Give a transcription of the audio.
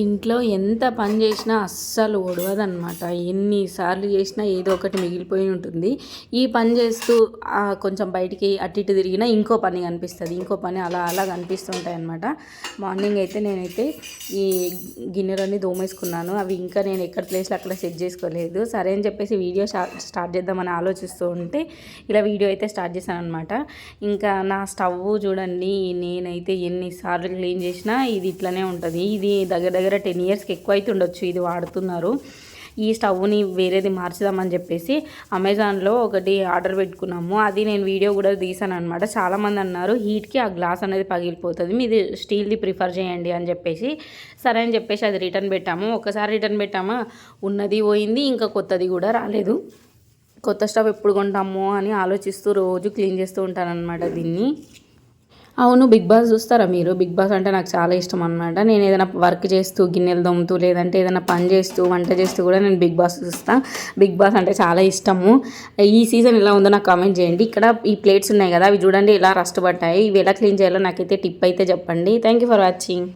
ఇంట్లో ఎంత పని చేసినా అస్సలు ఒడవదనమాట ఎన్నిసార్లు చేసినా ఏదో ఒకటి మిగిలిపోయి ఉంటుంది. ఈ పని చేస్తూ కొంచెం బయటికి అటు ఇటు తిరిగినా ఇంకో పని కనిపిస్తుంది. ఇంకో పని అలా అలా కనిపిస్తుంటాయి అనమాట మార్నింగ్ అయితే నేనైతే ఈ గిన్నెలన్నీ దోమేసుకున్నాను. అవి ఇంకా నేను ఎక్కడ ప్లేస్లో అక్కడ సెట్ చేసుకోలేదు. సరే అని చెప్పేసి వీడియో స్టార్ట్ చేద్దామని ఆలోచిస్తూ ఉంటే ఇలా వీడియో అయితే స్టార్ట్ చేశాను అనమాట ఇంకా నా స్టవ్ చూడండి నేనైతే ఎన్నిసార్లు క్లీన్ చేసినా ఇది ఇట్లనే ఉంటుంది. ఇది దగ్గర దగ్గర టెన్ ఇయర్స్కి ఎక్కువ అయితే ఉండొచ్చు ఇది వాడుతున్నారు. ఈ స్టవ్ని వేరేది మార్చుదామని చెప్పేసి అమెజాన్లో ఒకటి ఆర్డర్ పెట్టుకున్నాము. అది నేను వీడియో కూడా తీసాను అనమాట చాలామంది అన్నారు హీట్కి ఆ గ్లాస్ అనేది పగిలిపోతుంది. మీది స్టీల్ది ప్రిఫర్ చేయండి అని చెప్పేసి. సరే అని చెప్పేసి అది రిటర్న్ పెట్టాము. ఒకసారి రిటర్న్ పెట్టామా? ఉన్నది పోయింది ఇంకా కొత్తది కూడా రాలేదు. కొత్త స్టవ్ ఎప్పుడు కొంటాము అని ఆలోచిస్తూ రోజు క్లీన్ చేస్తూ ఉంటానన్నమాట దీన్ని. అవును బిగ్ బాస్ చూస్తారా మీరు? బిగ్ బాస్ అంటే నాకు చాలా ఇష్టం అనమాట నేను ఏదైనా వర్క్ చేస్తూ గిన్నెలు దొమ్ముతూ లేదంటే ఏదైనా పని చేస్తూ వంట చేస్తూ కూడా నేను బిగ్ బాస్ చూస్తాను బిగ్ బాస్ అంటే చాలా ఇష్టము. ఈ సీజన్ ఎలా ఉందో నాకు కామెంట్ చేయండి. ఇక్కడ ఈ ప్లేట్స్ ఉన్నాయి కదా అవి చూడండి ఎలా రస్ట్ పట్టాయి ఇవి ఎలా క్లీన్ చేయాలో నాకైతే టిప్ అయితే చెప్పండి. Thank you for watching.